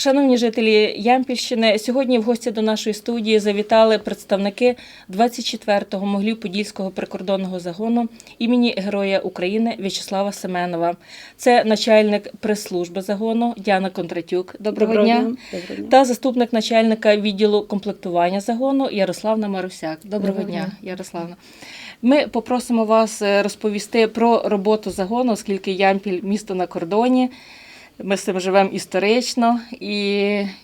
Шановні жителі Ямпільщини, сьогодні в гості до нашої студії завітали представники 24-го Моглів-Подільського прикордонного загону імені Героя України В'ячеслава Семенова. Це начальник прес-служби загону Діана Кондратюк. Доброго, дня. Доброго дня. Та заступник начальника відділу комплектування загону Ярославна Марусяк. Доброго, Доброго дня, дня. Ярославна. Ми попросимо вас е, розповісти про роботу загону, оскільки Ямпіль місто на кордоні. Ми з цим живемо історично. І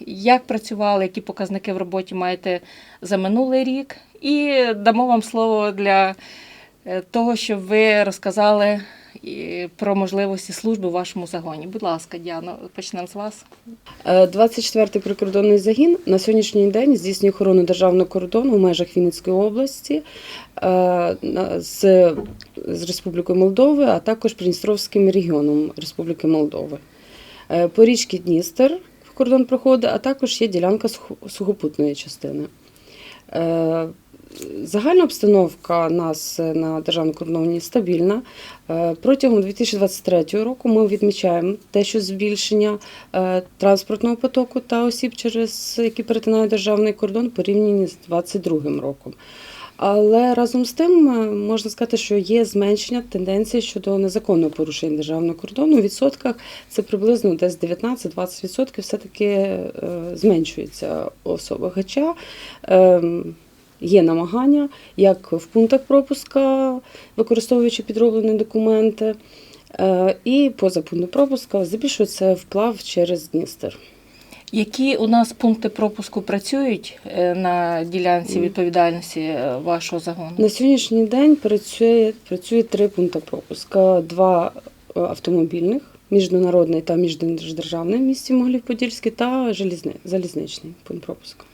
як працювали, які показники в роботі маєте за минулий рік? І дамо вам слово для е, того, щоб ви розказали про можливості служби в вашому загоні. Будь ласка, Діано, почнемо з вас. Е, 24-й прикордонний загін на сьогоднішній день здійснює охорону державного кордону в межах Вінницької області е, з Республікою Молдови, а також Придністровським регіоном Республіки Молдови. Е, По річці Дністер кордон проходить, а також є ділянка сухопутної частини. Е, Загальна обстановка нас е, на державному кордоні стабільна. Протягом 2023 року ми відмічаємо те, що збільшення транспортного потоку та осіб, через які перетинають державний кордон, порівняні з 2022 роком. Але разом з тим е, можна сказати, що є зменшення тенденції щодо незаконного порушення державного кордону. У відсотках це приблизно десь 19-20% все-таки е, зменшується особа. Хоча ем, є намагання, як в пунктах пропуска, використовуючи підроблені документи, е, і поза пунктом пропуска збільшується вплав через Дністер. Які у нас пункти пропуску працюють е, на ділянці відповідальності е, вашого загону? На сьогоднішній день працює, працює три пункти пропуска: два е, автомобільних, міжнародний та міждержавний в місті Могилів-Подільський та залізничний пункт пропуску.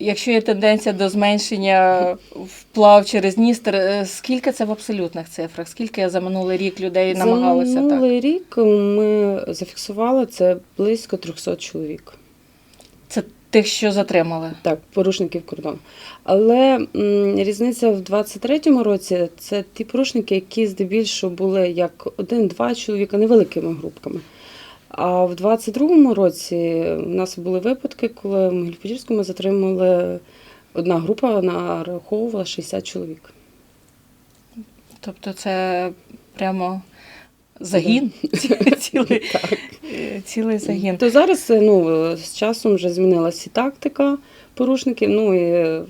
Якщо є тенденція до зменшення вплав через Дністер, е, скільки це в абсолютних цифрах? Скільки за минулий рік людей намагалося За так? минулий рік ми зафіксували це близько 300 чоловік. Це тих, що затримали. Так, порушників кордону. Але м, різниця в 23-му році це ті порушники, які здебільшого були як один-два чоловіка невеликими групками. А в 22-му році у нас були випадки, коли в Могилів-Подільському затримали одна група, нараховувала 60 чоловік. Тобто це прямо загін, цілий, цілий загін. То зараз ну, з часом вже змінилася тактика порушників. Ну і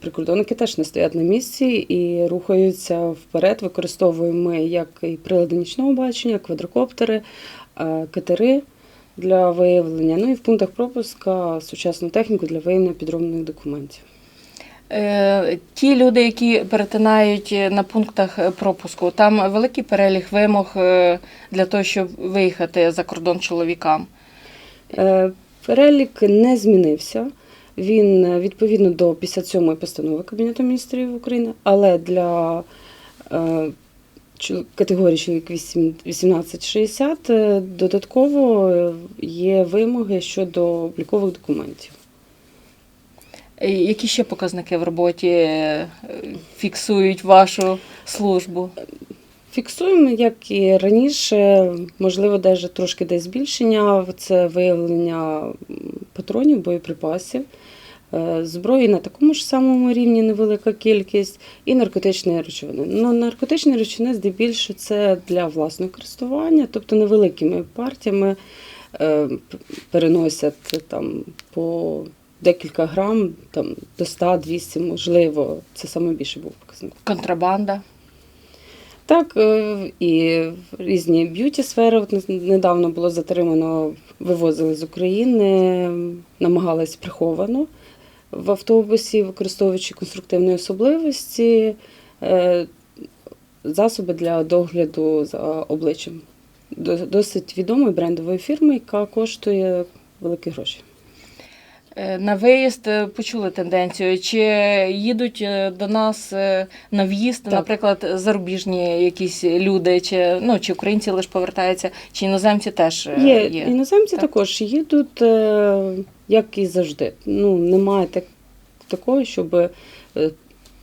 прикордонники теж не стоять на місці і рухаються вперед. Використовуємо ми як і прилади нічного бачення, квадрокоптери, е, катери для виявлення. Ну і в пунктах пропуска сучасну техніку для виявлення підроблених документів. Е, Ті люди, які перетинають е, на пунктах пропуску, там великий перелік вимог для того, щоб виїхати за кордон чоловікам. Перелік не змінився. Він е, відповідно до 57-ї постанови Кабінету міністрів України, але для е, категорії чоловік 8 18-60 е, додатково є вимоги щодо облікових документів. Які ще показники в роботі фіксують вашу службу? Фіксуємо, як і раніше, можливо, навіть трошки десь збільшення. Це виявлення патронів, боєприпасів, е, зброї на такому ж самому рівні невелика кількість, і наркотичні речовини. Ну, наркотичні речовини здебільшого це для власного користування, тобто невеликими партіями е, переносять там по декілька грам, там до 100-200, можливо, це саме більше був показник. Контрабанда. Так, е, і різні б'юті сфери. Недавно було затримано, вивозили з України, намагались приховано в автобусі, використовуючи конструктивні особливості, е, засоби для догляду за обличчям. До- Досить відомої брендової фірми, яка коштує великі гроші. Е, На виїзд е, почули тенденцію. Чи їдуть е, до нас на в'їзд, наприклад, зарубіжні якісь люди, чи ну чи українці лише повертаються, чи іноземці теж Є, є? іноземці Так. також їдуть, як і завжди. Ну, немає так, такого, щоб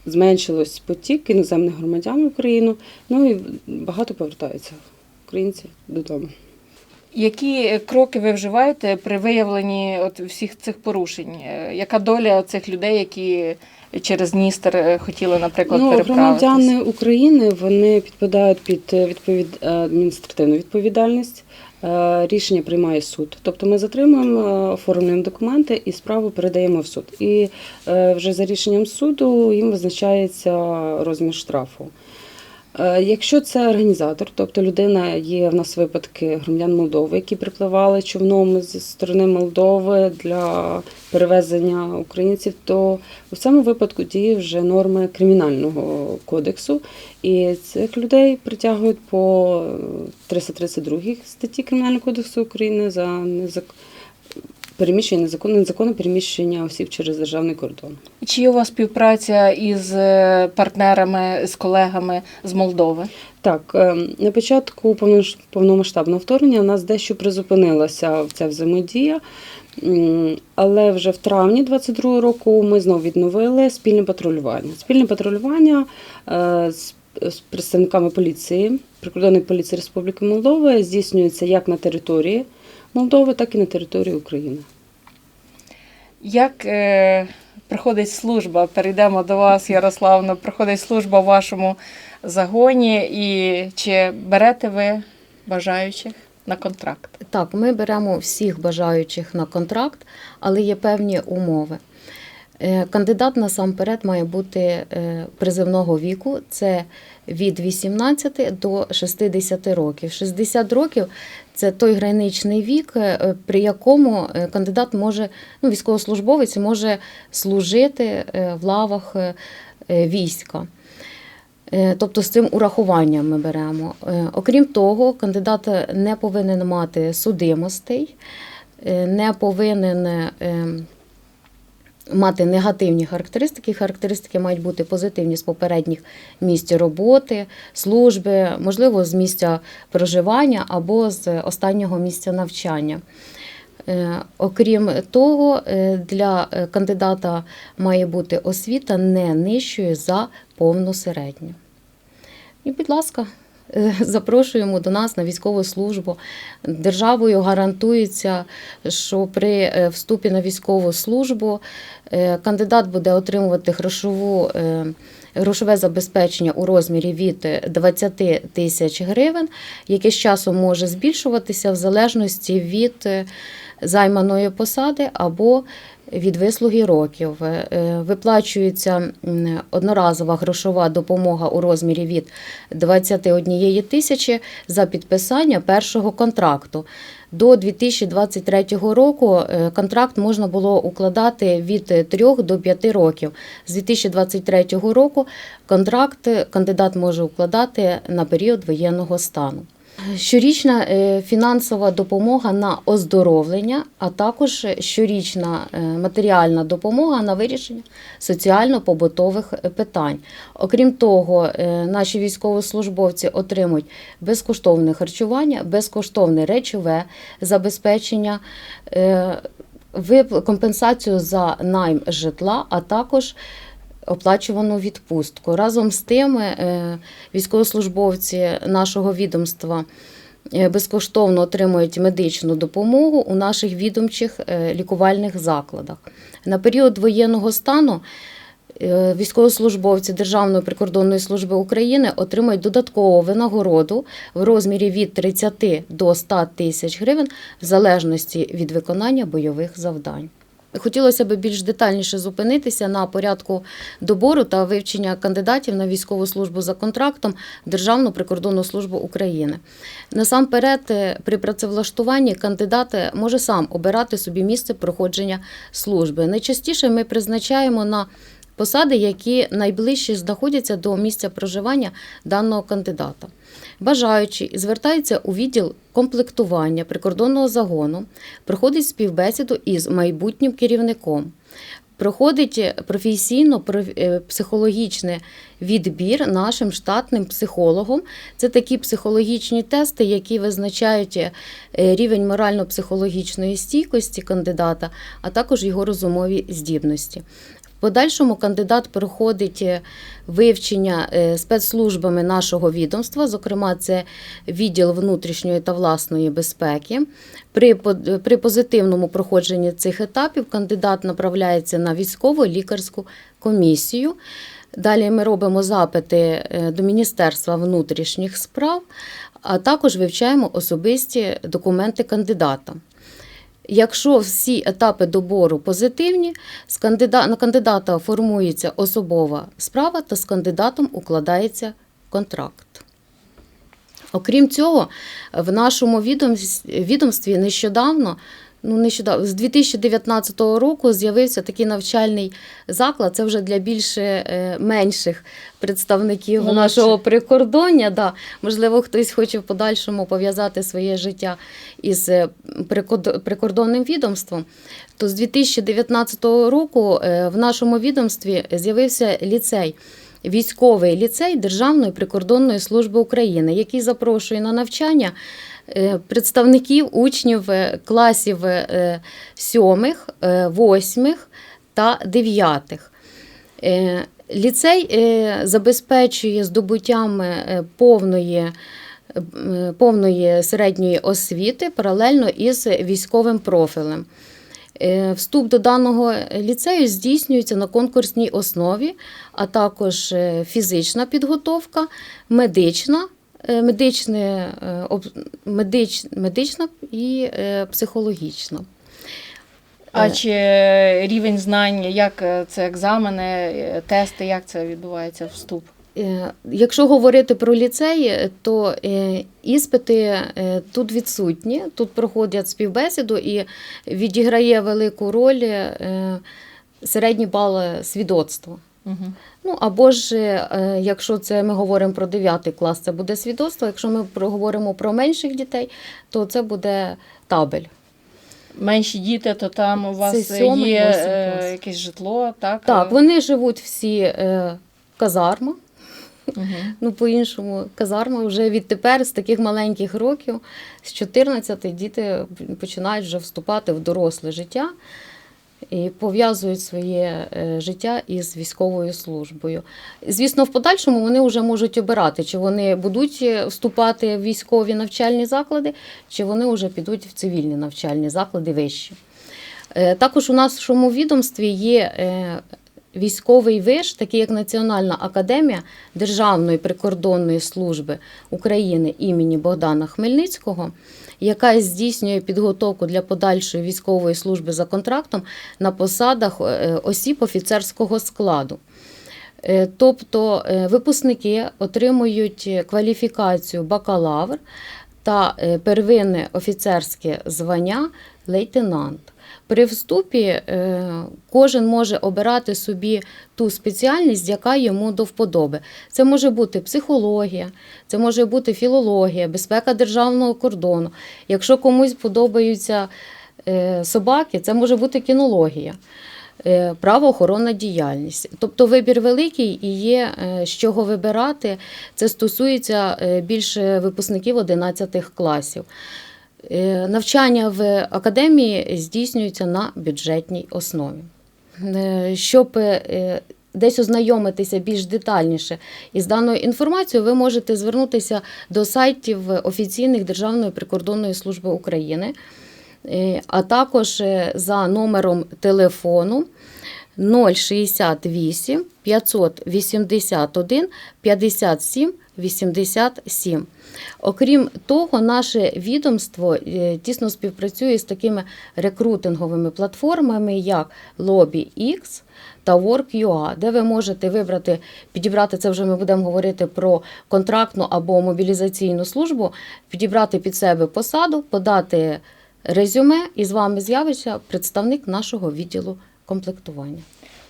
зменшилось потік іноземних громадян в Україну. Ну і багато повертаються українців додому. Які кроки ви вживаєте при виявленні от всіх цих порушень? Е, Яка доля цих людей, які через Дністер е, хотіли, наприклад, Ну, переправитись? громадяни України вони підпадають під е, відповід... адміністративну відповідальність. Рішення приймає суд. Тобто ми затримуємо, оформлюємо документи і справу передаємо в суд. І вже за рішенням суду їм визначається розмір штрафу. Е, Якщо це організатор, тобто людина є в нас випадки громадян Молдови, які припливали човном зі сторони Молдови для перевезення українців, то у цьому випадку діє вже норми кримінального кодексу, і цих людей притягують по 332 статті Кримінального кодексу України за незак... переміщення незаконне, незаконне переміщення осіб через державний кордон. Чи є у вас співпраця із е, партнерами, з колегами з Молдови? Так, е, на початку повномасштабного вторгнення у нас дещо призупинилася ця взаємодія, але вже в травні 22 року ми знову відновили спільне патрулювання. Спільне патрулювання е, з з представниками поліції, прикордонної поліції Республіки Молдова здійснюється як на території Молдови, так і на території України. Як е, проходить служба? Перейдемо до вас, Ярославно. Проходить служба в вашому загоні, і чи берете ви бажаючих на контракт? Так, ми беремо всіх бажаючих на контракт, але є певні умови. Е, Кандидат насамперед має бути е, призивного віку, це від 18 до 60 років. 60 років це той граничний вік, е, при якому кандидат може, ну, військовослужбовець може служити в лавах війська. Тобто з цим урахуванням ми беремо. Окрім того, кандидат не повинен мати судимостей, не повинен мати негативні характеристики. Характеристики мають бути позитивні з попередніх місць роботи, служби, можливо, з місця проживання або з останнього місця навчання. Е, Окрім того, е, для е, кандидата має бути освіта не нижчою за повну середню. І, будь ласка, запрошуємо до нас на військову службу. Державою гарантується, що при е, вступі на військову службу е, кандидат буде отримувати грошову. е, Грошове забезпечення у розмірі від 20 тисяч гривень, яке з часом може збільшуватися в залежності від е, займаної посади або від вислуги років. Е, Виплачується м, одноразова грошова допомога у розмірі від 21 тисячі за підписання першого контракту. До 2023 року е, контракт можна було укладати від 3 до 5 років. З 2023 року контракт кандидат може укладати на період воєнного стану. Щорічна е, фінансова допомога на оздоровлення, а також щорічна е, матеріальна допомога на вирішення соціально-побутових питань. Окрім того, е, наші військовослужбовці отримують безкоштовне харчування, безкоштовне речове забезпечення. компенсацію за найм житла, а також оплачувану відпустку. Разом з тим, е, військовослужбовці нашого відомства е, безкоштовно отримують медичну допомогу у наших відомчих е, лікувальних закладах. На період воєнного стану військовослужбовці Державної прикордонної служби України отримують додаткову винагороду в розмірі від 30 до 100 тисяч гривень в залежності від виконання бойових завдань. Хотілося б більш детальніше зупинитися на порядку добору та вивчення кандидатів на військову службу за контрактом в Державну прикордонну службу України. Насамперед, е, при працевлаштуванні кандидат е, може сам обирати собі місце проходження служби. Найчастіше ми призначаємо на посади, які найближче знаходяться до місця проживання даного кандидата. Бажаючи звертаються у відділ комплектування прикордонного загону, проходить співбесіду із майбутнім керівником. Проходить професійно проф- е, психологічний відбір нашим штатним психологом. Це такі психологічні тести, які визначають е, рівень морально-психологічної стійкості кандидата, а також його розумові здібності. Подальшому кандидат проходить е, вивчення е, спецслужбами нашого відомства, зокрема, це відділ внутрішньої та власної безпеки. При, при позитивному проходженні цих етапів кандидат направляється на військово лікарську комісію. Далі ми робимо запити е, до Міністерства внутрішніх справ, а також вивчаємо особисті документи кандидата. Якщо всі етапи добору позитивні, з кандидата, на кандидата формується особова справа та з кандидатом укладається контракт. Окрім цього, в нашому відомстві нещодавно, ну нещодавно, з 2019 року з'явився такий навчальний заклад. Це вже для більше е, менших представників Молодших. нашого прикордоння. Да. Можливо, хтось хоче в подальшому пов'язати своє життя із е, прикордонним відомством. То з 2019 року е, в нашому відомстві з'явився ліцей. Військовий ліцей Державної прикордонної служби України, який запрошує на навчання е, представників учнів е, класів е, сьомих, восьмих та дев'ятих. Ліцей забезпечує здобуттям повної, повної середньої освіти паралельно із військовим профілем. Е, Вступ до даного ліцею здійснюється на конкурсній основі, а також е, фізична підготовка, медична, е, медичне, медич, медична і психологічна. А чи рівень знань, як це екзамени, тести, як це відбувається вступ? Е, Якщо говорити про ліцеї, то е, іспити е, тут відсутні, тут проходять співбесіду і відіграє велику роль е, середній бал свідоцтва. Угу. Ну або ж, якщо це ми говоримо про 9 клас, це буде свідоцтво. Якщо ми говоримо про менших дітей, то це буде табель. Менші діти, то там у вас Це сьомий, є е, якесь житло, так? Так, вони живуть всі е, казарма. Ну, по-іншому, казарма вже відтепер з таких маленьких років, з 14 діти починають вже вступати в доросле життя і пов'язують своє е, життя із військовою службою. Звісно, в подальшому вони вже можуть обирати, чи вони будуть е, вступати в військові навчальні заклади, чи вони вже підуть в цивільні навчальні заклади вищі. Е, Також у нашому відомстві є військовий виш, такий як Національна академія Державної прикордонної служби України імені Богдана Хмельницького, яка здійснює підготовку для подальшої військової служби за контрактом на посадах е, осіб офіцерського складу. Е, Тобто е, випускники отримують кваліфікацію бакалавр та первинне офіцерське звання лейтенант. При вступі е, кожен може обирати собі ту спеціальність, яка йому до вподоби. Це може бути психологія, це може бути філологія, безпека державного кордону. Якщо комусь подобаються е, собаки, це може бути кінологія. е, Правоохоронна діяльність. Тобто вибір великий і є з чого вибирати. Це стосується більше випускників 11 класів. Е, Навчання в академії здійснюється на бюджетній основі. Е, Щоб е, десь ознайомитися більш детальніше із даною інформацією, ви можете звернутися до сайтів офіційних Державної прикордонної служби України, а також за номером телефону 068 581 57 87. Окрім того, наше відомство е, тісно співпрацює з такими рекрутинговими платформами, як LobbyX та Work.ua, де ви можете вибрати, підібрати це вже ми будемо говорити про контрактну або мобілізаційну службу, підібрати під себе посаду, подати резюме, і з вами з'явиться представник нашого відділу комплектування.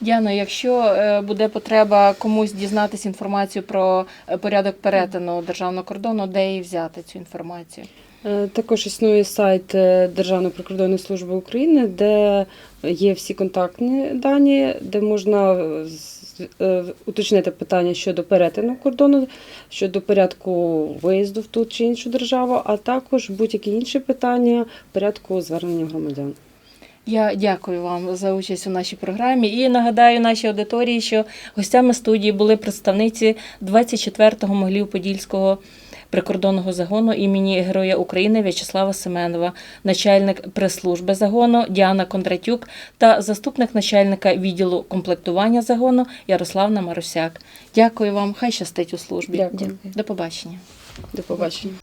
Діано, якщо е, буде потреба комусь дізнатися інформацію про е, порядок перетину державного кордону, де її взяти цю інформацію? Е, Також існує сайт Державної прикордонної служби України, де є всі контактні дані, де можна з- уточнити питання щодо перетину кордону, щодо порядку виїзду в ту чи іншу державу, а також будь-які інші питання порядку звернення громадян. Я дякую вам за участь у нашій програмі і нагадаю нашій аудиторії, що гостями студії були представниці 24-го Могилів-Подільського прикордонного загону імені Героя України В'ячеслава Семенова, начальник прес-служби загону Діана Кондратюк та заступник начальника відділу комплектування загону Ярославна Марусяк. Дякую вам, хай щастить у службі. Дякую. До побачення. До побачення.